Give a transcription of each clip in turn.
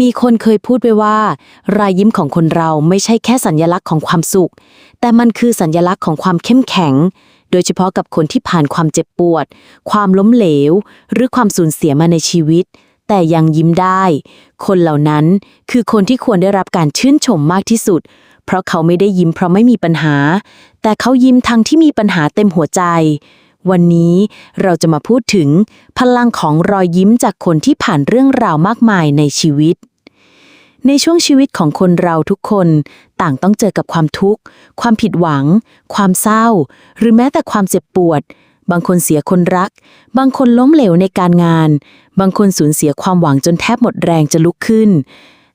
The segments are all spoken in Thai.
มีคนเคยพูดไปว่ารายยิ้มของคนเราไม่ใช่แค่สัญลักษณ์ของความสุข แต่มันคือสัญลักษณ์ของความเข้มแข็ง โดยเฉพาะกับคนที่ผ่านความเจ็บปวด ความล้มเหลว หรือความสูญเสียมาในชีวิต แต่ยังยิ้มได้ คนเหล่านั้นคือคนที่ควรได้รับการชื่นชมมากที่สุด เพราะเขาไม่ได้ยิ้มเพราะไม่มีปัญหา แต่เขายิ้มทั้งที่มีปัญหาเต็มหัวใจวันนี้เราจะมาพูดถึงพลังของรอยยิ้มจากคนที่ผ่านเรื่องราวมากมายในชีวิต ในช่วงชีวิตของคนเราทุกคนต่างต้องเจอกับความทุกข์ ความผิดหวัง ความเศร้า หรือแม้แต่ความเจ็บปวด บางคนเสียคนรัก บางคนล้มเหลวในการงาน บางคนสูญเสียความหวังจนแทบหมดแรงจะลุกขึ้น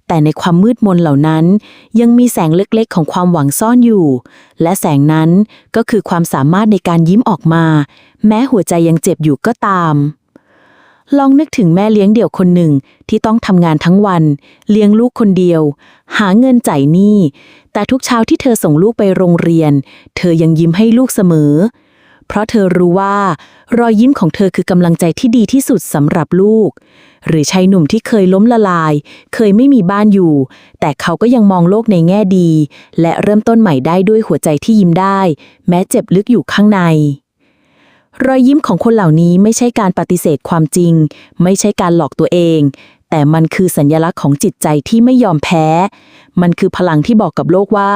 แต่ในความมืดมนเหล่านั้น ยังมีแสงเล็กๆ ของความหวังซ่อนอยู่ และแสงนั้นก็คือความสามารถในการยิ้มออกมา แม้หัวใจยังเจ็บอยู่ก็ตาม ลองนึกถึงแม่เลี้ยงเดี่ยวคนหนึ่งที่ต้องทำงานทั้งวัน เลี้ยงลูกคนเดียว หาเงินจ่ายหนี้ แต่ทุกเช้าที่เธอส่งลูกไปโรงเรียน เธอยังยิ้มให้ลูกเสมอ เพราะเธอรู้ว่า รอยยิ้มของเธอคือกำลังใจที่ดีที่สุดสำหรับลูก หรือชายหนุ่มที่เคยล้มละลาย เคยไม่มีบ้านอยู่ แต่เขาก็ยังมองโลกในแง่ดี และเริ่มต้นใหม่ได้ด้วยหัวใจที่ยิ้มได้ แม้เจ็บลึกอยู่ข้างใน รอยยิ้มของคนเหล่านี้ไม่ใช่การปฏิเสธความจริง ไม่ใช่การหลอกตัวเอง แต่มันคือสัญลักษณ์ของจิตใจที่ไม่ยอมแพ้ มันคือพลังที่บอกกับโลกว่า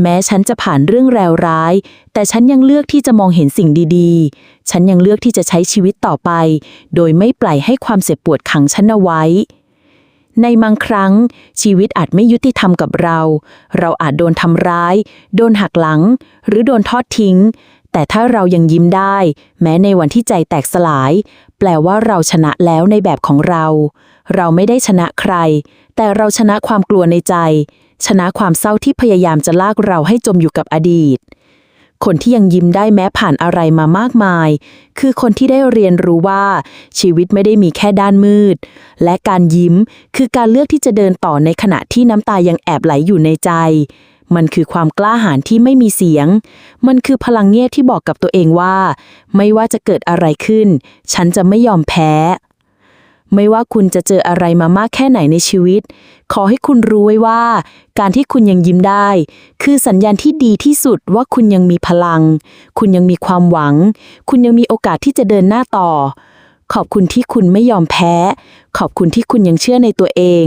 แม้ฉันจะผ่านเรื่องแรวร้าย แต่ฉันยังเลือกที่จะมองเห็นสิ่งดีๆ ฉันยังเลือกที่จะใช้ชีวิตต่อไป โดยไม่ปล่อยให้ความเจ็บปวดขังฉันเอาไว้ ในบางครั้ง ชีวิตอาจไม่ยุติธรรมกับเรา เราอาจโดนทำร้าย โดนหักหลัง หรือโดนทอดทิ้ง แต่ถ้าเรายังยิ้มได้ แม้ในวันที่ใจแตกสลาย แปลว่าเราชนะแล้วในแบบของเรา เราไม่ได้ชนะใคร แต่เราชนะความกลัวในใจ ชนะความเศร้าที่พยายามจะลากเราให้จมอยู่กับอดีต คนที่ยังยิ้มได้แม้ผ่านอะไรมามากมาย คือคนที่ได้เรียนรู้ว่า ชีวิตไม่ได้มีแค่ด้านมืด และการยิ้มคือการเลือกที่จะเดินต่อในขณะที่น้ำตายังแอบไหลอยู่ในใจ มันคือความกล้าหาญที่ไม่มีเสียง มันคือพลังเงียบที่บอกกับตัวเองว่า ไม่ว่าจะเกิดอะไรขึ้น ฉันจะไม่ยอมแพ้ ไม่ว่าคุณจะเจออะไรมามากแค่ไหนในชีวิต ขอให้คุณรู้ไว้ว่า การที่คุณยังยิ้มได้ คือสัญญาณที่ดีที่สุดว่าคุณยังมีพลัง คุณยังมีความหวัง คุณยังมีโอกาสที่จะเดินหน้าต่อ ขอบคุณที่คุณไม่ยอมแพ้ ขอบคุณที่คุณยังเชื่อในตัวเอง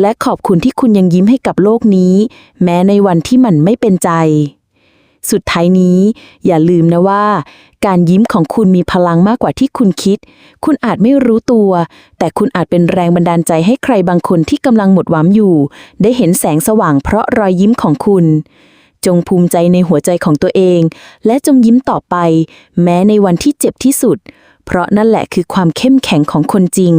และขอบคุณที่คุณยังยิ้มให้กับโลกนี้ แม้ในวันที่มันไม่เป็นใจ สุดท้ายนี้ อย่าลืมนะว่า การยิ้มของคุณมีพลังมากกว่าที่คุณคิด คุณอาจไม่รู้ตัว แต่คุณอาจเป็นแรงบันดาลใจให้ใครบางคนที่กำลังหมดหวังอยู่ ได้เห็นแสงสว่างเพราะรอยยิ้มของคุณจงภูมิใจในหัวใจของตัวเอง และจงยิ้มต่อไป แม้ในวันที่เจ็บที่สุด เพราะนั่นแหละคือความเข้มแข็งของคนจริง